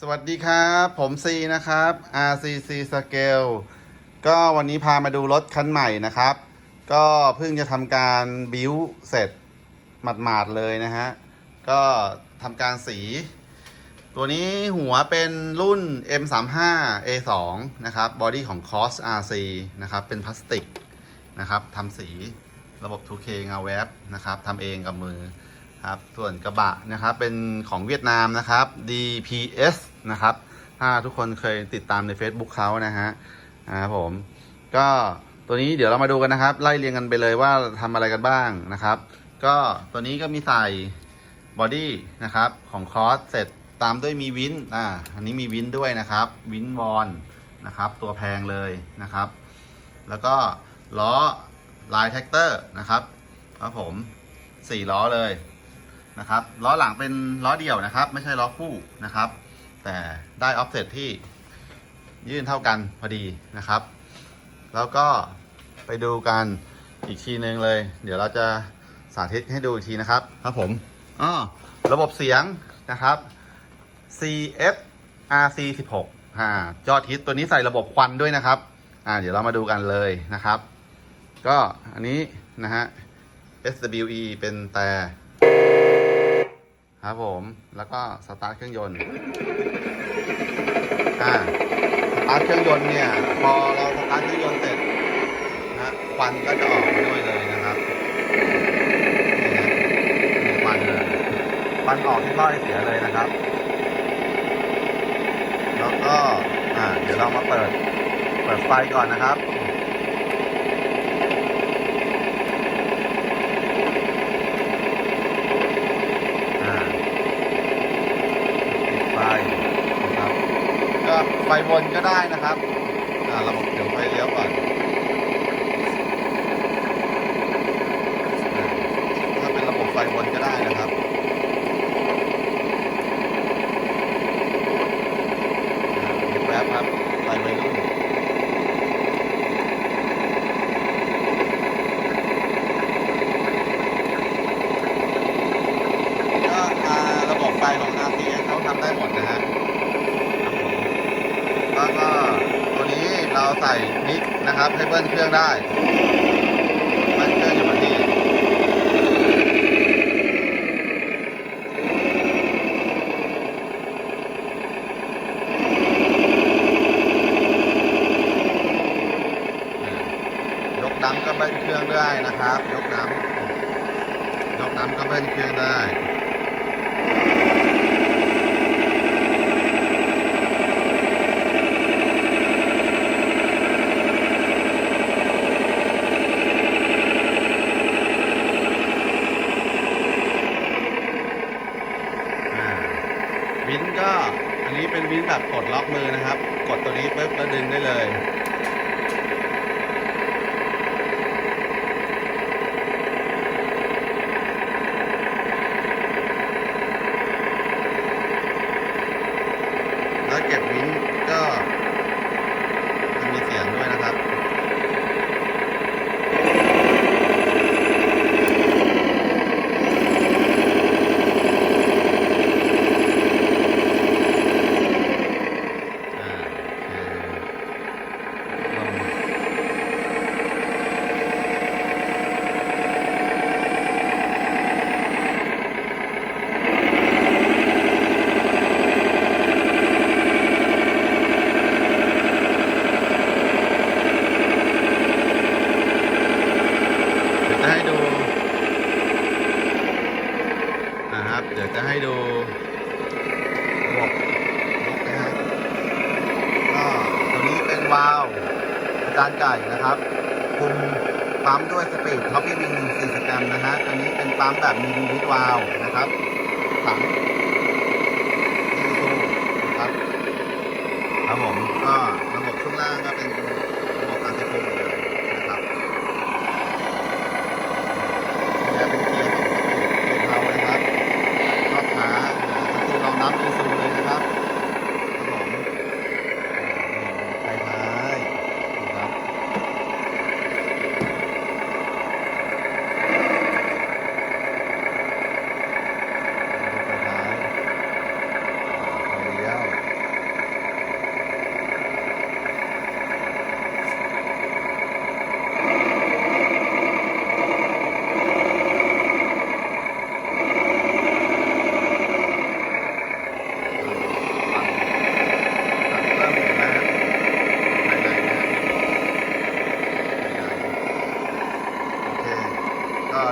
สวัสดีครับ ผมซีนะครับ RCC Scale ก็วันนี้พามาดูรถคันใหม่นะครับ ก็เพิ่งจะทำการบิวเสร็จหมาดๆเลยนะฮะ ก็ทำการสี ตัวนี้หัวเป็นรุ่น M35 A2 นะครับบอดี้ของ Cos RC นะครับ เป็นพลาสติกนะครับทำสีระบบ 2K เงาแวบนะครับทำเองกับมือครับส่วนกระบะนะครับ เป็นของเวียดนามนะครับ DPS นะครับ ถ้าทุกคนเคยติดตามใน Facebook เขานะฮะนะครับผมก็ตัวนี้เดี๋ยวเรามาดูกันนะครับ ไล่เรียงกันไปเลยว่าทำอะไรกันบ้างนะครับ ก็ตัวนี้ก็มีใส่บอดี้นะครับของคอสเสร็จตามด้วยมีวินอ่าอันนี้มีวินด้วยนะครับวินวอนนะครับ ตัวแพงเลยนะครับ แล้วก็ล้อลายแท็กเตอร์นะครับครับผมสี่ล้อเลยนะครับล้อหลังเป็นล้อเดี่ยวนะครับ ไม่ใช่ล้อคู่นะครับ แต่ได้ออฟเซตที่ยื่นเท่ากันพอดีนะครับ แล้วก็ไปดูกันอีกทีนึงเลย เดี๋ยวเราจะสาธิตให้ดูอีกทีนะครับ ครับผมอ๋อระบบเสียงนะครับ CF RC 16อ่ายอดฮิตตัวนี้ใส่ระบบควันด้วยนะครับอ่าเดี๋ยวเรามาดูกันเลยนะครับ ก็อันนี้นะฮะ SWE เป็นแต่ ครับผม แล้วก็สตาร์ทเครื่องยนต์ อ่า สตาร์ทเครื่องยนต์เนี่ย พอเราสตาร์ทเครื่องยนต์เสร็จนะควันก็จะออกมาด้วยเลยนะครับนี่ควันเลยควันออกที่ท่อไอเสียเลยนะครับ แล้วก็ อ่า เดี๋ยวเรามาเปิด เปิดไฟก่อนนะครับ อ่าปิดไฟนะครับ ก็ ไฟวนก็ได้นะครับอ่าระบบเดี๋ยวไฟเลี้ยวก่อนถ้าเป็นระบบไฟวนก็ได้นะครับมีแวบครับไฟวัยรุ่นก็ระบบไฟของ RCS เขาทำได้หมดนะฮะ แล้วก็ตัวนี้ เราใส่มิกนะครับให้เบิ้ลเครื่องได้เบิ้ลเครื่องอยู่กับที่ยกน้ำก็เบิ้ลเครื่องได้นะครับ ยกน้ำยกน้ำก็เบิ้ลเครื่องได้ อ่าวินก็อันนี้ เป็นวินแบบกดล็อกมือนะครับ กดตัวนี้ปุ๊บแล้วดึงได้เลยแล้วเก็บวินก็จะมีเสียงด้วยนะครับ อ่าโอเคลงเดี๋ยวจะให้ดูนะครับ เดี๋ยวจะให้ดูระบบยกนะฮะ ก็ตั วาล์วอาจารย์ไก่นะครับคุมปั๊มด้วยสปีดท็อปปี้วิงสี่สแกมนะฮะอันนี้เป็นปั๊มแบบมีดีวิทวาล์วนะครับถังดีซูนะครับครับผมก็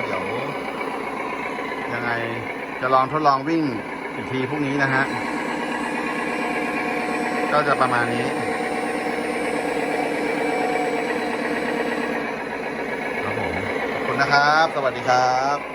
เดี๋ยว ยังไงจะลองทดลองวิ่งอีกทีพรุ่งนี้นะฮะ ก็จะประมาณนี้ครับผมขอบคุณนะครับ สวัสดีครับ